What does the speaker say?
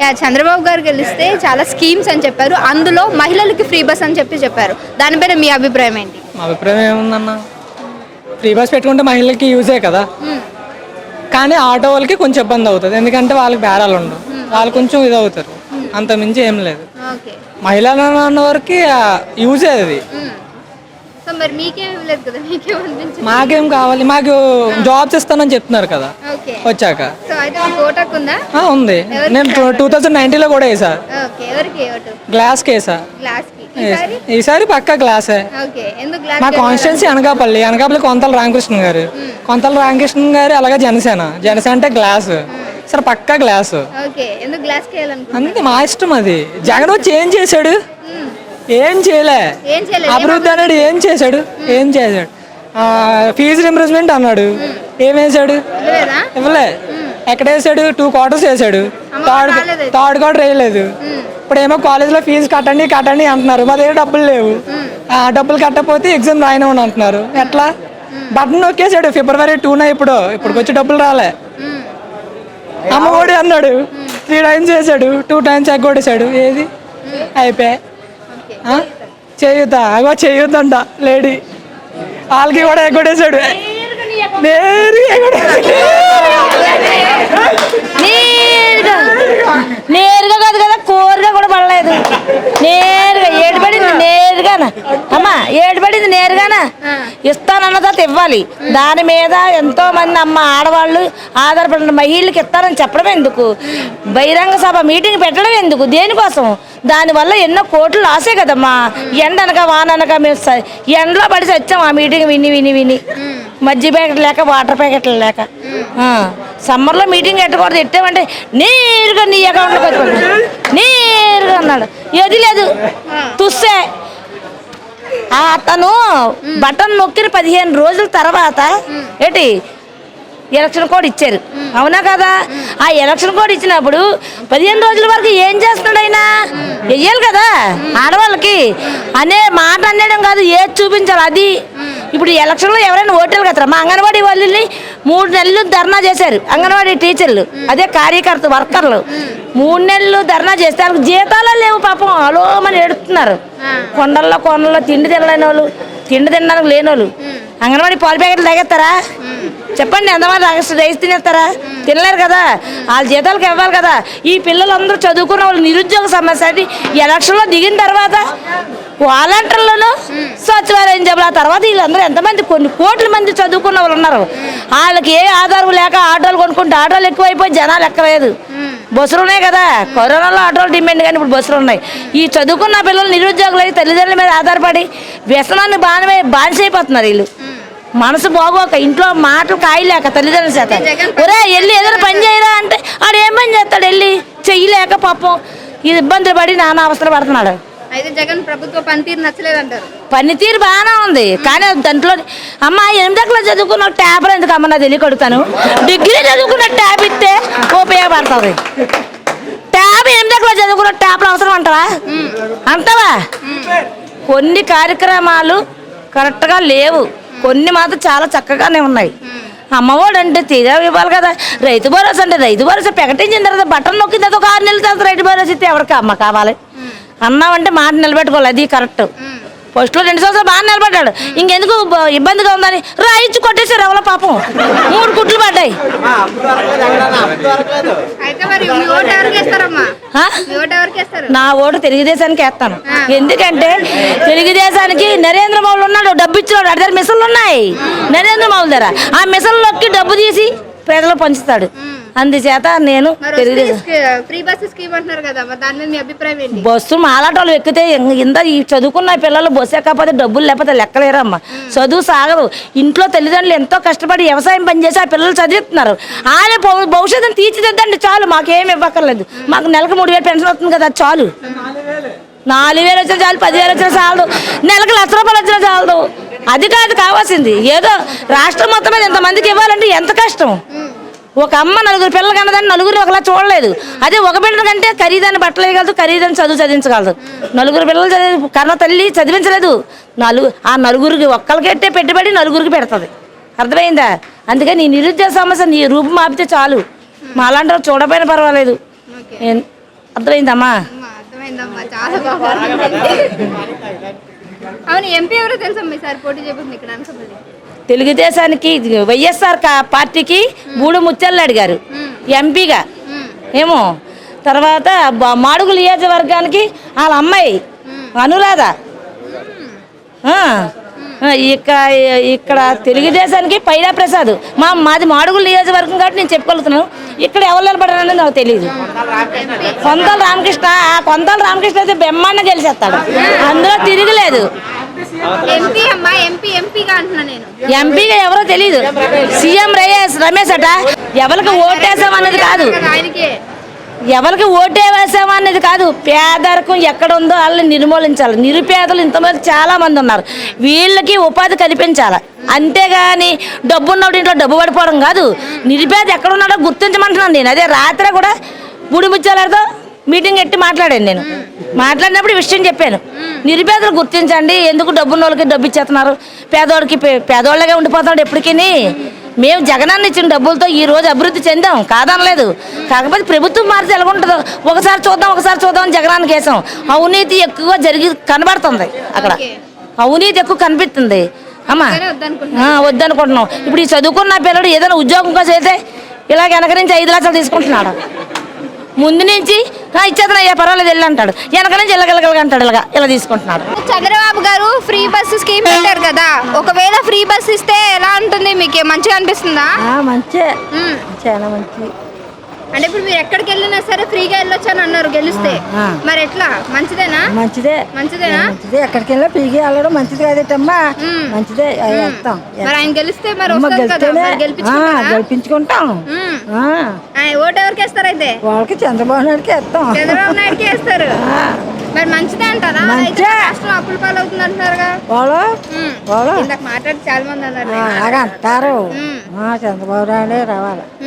Yeah, Chandrababu గారు గెలిస్తే చాలా స్కీమ్స్ అని చెప్పారు. అందులో మహిళలకి ఫ్రీ బస్ అని చెప్పి చెప్పారు. దానిపైన మీ అభిప్రాయం ఏంటి? మా అభిప్రాయం ఏముందన్న? ఫ్రీ బస్ పెట్టుకుంటే మహిళలకి యూజే కదా. కానీ ఆటో వాళ్ళకి కొంచెం ఇబ్బంది అవుతుంది. ఎందుకంటే వాళ్ళకి బేరాలు ఉండవు. వాళ్ళు కొంచెం ఇది అవుతారు అంత మించి ఏం లేదు. మహిళలు అన్న వరకు యూజే అది. మరి మీకేం ఇవ్వలేదు కదా? మాకేం కావాలి మాకు జాబ్స్ ఇస్తానని చెప్తున్నారు కదా. ఓకే. వచ్చాక. సో అయితే మీకు ఓటకు ఉందా? ఆ, ఉంది. నేను టూ థౌజండ్ నైన్టీన్లో కూడా వేసా. ఓకే ఎవరికి ఓటు గ్లాస్కి ఈసారి? ఈసారి పక్క గ్లాసే ఓకే ఎందుకు గ్లాస్ మా కాన్స్టిట్యున్సీ అనకాపల్లి అనకాపల్లి కొంతల రామకృష్ణ గారు. కొంతల రామకృష్ణ గారు అలాగే జనసేన. జనసేన అంటే గ్లాస్ సరే పక్కా గ్లాస్ ఓకే ఎందుకు గ్లాస్కి అంతే మా ఇష్టం అది. జగన్ వచ్చి ఏం చేశాడు? ఏం చేయలే. ఏం చేయలేదు అభివృద్ధి అన్నాడు ఏం చేశాడు? ఏం చేశాడు? ఫీజు రింబర్స్మెంట్ అన్నాడు. ఏం వేసాడు ఇవ్వలే. ఎక్కడ వేసాడు టూ క్వార్టర్స్ వేసాడు థర్డ్. థర్డ్ క్వార్టర్ వేయలేదు. ఇప్పుడు ఏమో కాలేజ్లో ఫీజు కట్టండి కట్టండి అంటున్నారు. మా దగ్గర డబ్బులు లేవు. ఆ, డబ్బులు కట్టకపోతే ఎగ్జామ్ రాయనివ్వండి అంటున్నారు. ఎట్లా? బటన్ నొక్కేసాడు ఫిబ్రవరి టూన ఇప్పుడు. ఇప్పుడు వచ్చి డబ్బులు రాలే. మ్మ్. అమ్మఒడి అన్నాడు. త్రీ టైమ్స్ వేసాడు టూ టైమ్స్ ఎగ్గొట్టేశాడు ఏది? అయిపోయా ఓకే ఆ? చేయుత అగో చేయుతంట లేడీ. వాళ్ళకి కూడా ఎగ్గొట్టేశాడు. నేరుగా. నేరుగా నేరుగా. కాదు కదా కోరుగా కూడా పడలేదు. నేరుగా ఏడు పడింది నేరుగానా? అమ్మా ఏడు పడింది నేరుగానా ఇస్తానన్న తర్వాత ఇవ్వాలి. దాని మీద ఎంతో మంది అమ్మ ఆడవాళ్ళు ఆధారపడిన మహిళలకు ఇస్తారని చెప్పడం ఎందుకు? బహిరంగ సభ మీటింగ్ పెట్టడం ఎందుకు? దేనికోసం? దానివల్ల ఎన్నో కోట్లు లాసే కదమ్మా. ఎండ అనక వాన అనక మేము ఎండలో పడి వచ్చాం ఆ మీటింగ్ విని విని విని. మజ్జి ప్యాకెట్ లేక వాటర్ ప్యాకెట్లు లేక. సమ్మర్లో మీటింగ్ పెట్టకూడదు. ఎట్టామంటే నేరుగా నీ అకౌంట్లోకి వచ్చి నేరుగా అన్నాడు. ఆ అతను బటన్ నొక్కిన పదిహేను రోజుల తర్వాత ఏంటి? ఎలక్షన్ కోడ్ ఇచ్చారు. అవునా కదా? ఆ ఎలక్షన్ కోడ్ ఇచ్చినప్పుడు పదిహేను రోజుల వరకు ఏం చేస్తున్నాడు ఆయన? వెయ్యాలి కదా ఆడవాళ్ళకి. అనే మాట అనడం కాదు ఏది చూపించాలి అది. ఇప్పుడు ఎలక్షన్లో ఎవరైనా ఓటేలు కదా మా అంగన్వాడీ వాళ్ళని మూడు నెలలు ధర్నా చేశారు. అంగన్వాడీ టీచర్లు అదే కార్యకర్త వర్కర్లు. మూడు నెలలు ధర్నా చేస్తే వాళ్ళకి జీతాలే లేవు పాపం. అలోమని ఏడుతున్నారు. కొండల్లో కొండల్లో తిండి తినలేని వాళ్ళు తిండి తినడానికి లేని వాళ్ళు. అంగన్వాడీ పాల ప్యాకెట్లు తాగేస్తారా చెప్పండి ఎంతమంది రైస్ రైస్ తినేస్తారా? తినలేరు కదా? వాళ్ళ జీతాలకు ఇవ్వాలి కదా? ఈ పిల్లలందరూ చదువుకున్న వాళ్ళు నిరుద్యోగ సమస్య అంటే ఎలక్షన్లో దిగిన తర్వాత వాలంటీర్లను స్వచ్ఛవాలయం చెప్పాలి. ఆ తర్వాత వీళ్ళందరూ ఎంతమంది కొన్ని కోట్ల మంది చదువుకున్న వాళ్ళు ఉన్నారు. వాళ్ళకి ఏ ఆధారం లేక ఆటోలు కొనుక్కుంటే ఆటోలు ఎక్కువైపోయి జనాలు ఎక్కలేదు. బస్సులు ఉన్నాయి కదా? కరోనాలో ఆటోలు డిమాండ్ కానీ ఇప్పుడు బస్సులు ఉన్నాయి. ఈ చదువుకున్న పిల్లలు నిరుద్యోగులు అయితే తల్లిదండ్రుల మీద ఆధారపడి వ్యసనాన్ని బాగా బానిసైపోతున్నారు వీళ్ళు. మనసు బాగోక ఇంట్లో మాటలు కాయలేక తల్లిదండ్రుల చేత. ఒరే వెళ్ళి ఏదైనా పని చేయరా అంటే ఆడు ఏం పని చేస్తాడు వెళ్ళి చెయ్యలేక పాపం. ఇది ఇబ్బందులు పడి నానా అవస్థలు పడుతున్నాడు. అయితే జగన్ ప్రభుత్వ పనితీరు నచ్చలేదంటారు. పనితీరు బాగానే ఉంది కానీ దాంట్లో అమ్మ ఎనిమిది అక్కడ చదువుకున్న ట్యాబ్లో ఎందుకు అమ్మ నా తెలియ కొడుతాను డిగ్రీ చదువుకున్న ట్యాబ్ ఇస్తే ఉపయోగపడుతుంది. ట్యాబ్ ఎనిమిది అక్కడ చదువుకున్న ట్యాబ్లు అవసరం అంటావా? అంటావా? కొన్ని కార్యక్రమాలు కరెక్ట్గా లేవు. కొన్ని మాత్రం చాలా చక్కగానే ఉన్నాయి. అమ్మఒడు అంటే తీరా ఇవ్వాలి కదా. రైతు భరోసా అంటే రైతు భరోసా ప్రకటించిన తర్వాత బటన్ నొక్కిన తర్వాత ఒక ఆరు నెలల తర్వాత రైతు భరోసా ఇస్తే ఎవరికి అమ్మ కావాలి? అన్నామంటే మాట నిలబెట్టుకోవాలి. అది కరెక్ట్. ఫస్ట్లో రెండు సంవత్సరాలు బాగా నిలబడ్డాడు. ఇంకెందుకు ఇబ్బందిగా ఉందని రాయిచ్చి కొట్టేశారు ఎవరో పాపం. మూడు కుట్లు పడ్డాయి. నా ఓటు తెలుగుదేశానికి వేస్తాను. ఎందుకంటే తెలుగుదేశానికి నరేంద్ర మౌలు ఉన్నాడు డబ్బు ఇచ్చినాడు. అడి దగ్గర మిషన్లు ఉన్నాయి. నరేంద్ర మౌలు దగ్గర. ఆ మిషన్లోకి డబ్బు తీసి ప్రజలు పంచుతాడు. అందుచేత నేను ఫ్రీ బస్ స్కీమ్ అంటున్నారు కదా దాని మీద మీ అభిప్రాయం ఏంటి? బస్సు మాలాటోళ్ళు ఎక్కితే ఇంత ఈ చదువుకున్న పిల్లలు బస్సు ఎక్కకపోతే డబ్బులు లేకపోతే లెక్కలేరమ్మా. చదువు సాగదు. ఇంట్లో తల్లిదండ్రులు ఎంతో కష్టపడి వ్యవసాయం పనిచేసి ఆ పిల్లలు చదివిస్తున్నారు. భవ- భవిష్యత్తును తీర్చిదిద్దండి చాలు. మాకేం ఇవ్వక్కర్లేదు. మాకు నెలకు మూడు వేలు పెన్షన్ వస్తుంది కదా చాలు. నాలుగు వేలు వచ్చినా చాలు పదివేలు వచ్చినా చాలదు. నెలకు లక్ష రూపాయలు వచ్చినా చాలదు. అది కాదు కావాల్సింది. ఏదో రాష్ట్రం మొత్తం మీద ఎంతమందికి ఇవ్వాలంటే ఎంత కష్టం? ఒక అమ్మ నలుగురు పిల్లలు కన్నదాన్ని నలుగురు ఒకలా చూడలేదు. అదే ఒక బిడ్డ కంటే ఖరీదైన బట్టలు వేయగలదు ఖరీదైన చదువు చదివించగలదు. నలుగురు పిల్లలు చదివి కన్న తల్లి చదివించలేదు. నలుగు ఆ నలుగురికి ఒక్కరికెట్టే పెట్టుబడి నలుగురికి పెడుతుంది. అర్థమైందా? అందుకని నీ నిరుద్యోగ సమస్య నీ రూపం ఆపితే చాలు. మా అలాంటి చూడపోయినా పర్వాలేదు. అర్థమైందమ్మా? అవును ఎంపీ ఎవరో తెలుసమ్మా ఈసారి పోటీ చేయబోతుంది ఇక్కడ అనసపల్లి. తెలుగుదేశానికి వైఎస్ఆర్ పార్టీకి మూడు ముచ్చళ్ళు అడిగారు. ఎంపీగా. ఏమో? తర్వాత మాడుగు నియోజకవర్గానికి వాళ్ళ అమ్మాయి అనురాధ. ఇక్కడ ఇక ఇక్కడ తెలుగుదేశానికి పైడా ప్రసాద్. మా మాది మాడుగుల నియోజకవర్గం కాబట్టి నేను చెప్పగలుగుతున్నాను. ఇక్కడ ఎవరు నిలబడారని నాకు తెలియదు కొంతల రామకృష్ణ ఆ కొంతల రామకృష్ణ అయితే బెమ్మాన్న గెలిచేస్తాడు. అందులో తిరగలేదు ఎంపీ అమ్మా ఎంపీ ఎంపీగా అంటున్నా నేను. ఎంపీగా ఎవరో తెలియదు సీఎం రమేష్ రమేష్ అట. ఎవరికి ఓటేసాం అన్నది కాదు. ఆయనకే. ఎవరికి ఓటే వేసామా అనేది కాదు. పేదరికం ఎక్కడ ఉందో వాళ్ళని నిర్మూలించాలి. నిరుపేదలు ఇంతమంది చాలా మంది ఉన్నారు. వీళ్ళకి ఉపాధి కల్పించాలి. అంతేగాని డబ్బు ఉన్నప్పుడు ఇంట్లో డబ్బు పడిపోవడం కాదు. నిరుపేద ఎక్కడ ఉన్నాడో గుర్తించమంటున్నాను నేను. అదే రాత్రి కూడా బుడిముచ్చాలతో మీటింగ్ ఎట్టి మాట్లాడాను నేను. మాట్లాడినప్పుడు విషయం చెప్పాను. నిరుపేదలు గుర్తించండి ఎందుకు డబ్బున్న వాళ్ళకి డబ్బు ఇచ్చేస్తున్నారు పేదోడికి పేదోళ్ళగా ఉండిపోతున్నాడు ఎప్పటికీ మేము జగనాన్ని ఇచ్చిన డబ్బులతో ఈ రోజు అభివృద్ధి చెందాం కాదనలేదు. కాకపోతే ప్రభుత్వం మారితే ఎలా ఉంటుందో? ఒకసారి చూద్దాం ఒకసారి చూద్దాం అని జగనానికి వేసాం అవినీతి ఎక్కువ జరిగి కనబడుతుంది అక్కడ. అవినీతి ఎక్కువ కనిపిస్తుంది. అమ్మా. వద్దనుకుంటున్నా. ఇప్పుడు ఈ చదువుకున్న పిల్లడు ఏదైనా ఉద్యోగం కోసం అయితే ఇలాగ వెనక నుంచి ఐదు లక్షలు తీసుకుంటున్నాడు. ముందు నుంచి "ఆ, ఇచ్చేతను అయ్యా పర్వాలేదు వెళ్ళి అంటాడు. వెనక నుంచి ఇలాగలగలగ అంటాడు ఇలాగా ఇలా తీసుకుంటున్నాడు. చంద్రబాబు గారు ఫ్రీ బస్సు స్కీమ్ పెట్టారు కదా ఒకవేళ ఫ్రీ బస్ ఇస్తే ఎలా ఉంటుంది? మీకు మంచిగా అనిపిస్తుందా? మంచి. చాలా మంచి. అంటే ఇప్పుడు మీరు ఎక్కడికి వెళ్ళినా సరే ఫ్రీగా వెళ్ళొచ్చు అని అన్నారు గెలిస్తే. మరి ఎట్లా? మంచిదేనా? మంచిదే. మంచిదేనా? మంచిదే. ఎక్కడికి వెళ్ళినా పీకి వెళ్ళడం మంచిది కదటమ్మా. మ్మ్. మంచిదే. వెళ్తాం మరి ఆయన గెలిస్తే మరి? గెలిపించుకుంటాం. ఓటు ఎవరికి వేస్తారైతే? వాళ్ళకి చంద్రబాబు నాయుడుకి వేస్తాం. చంద్రబాబు నాయుడుకి వేస్తారు. మరి మంచిదే అంటారా? అయితే. రాష్ట్రం అప్పుల పాలు అవుతుంది అంటున్నారుగా. వాళ్ళు. వాళ్ళు? ఇందాక మాట్లాడి చాలా మంది అన్నారు అంటారు. చంద్రబాబు నాయుడే రావాలి.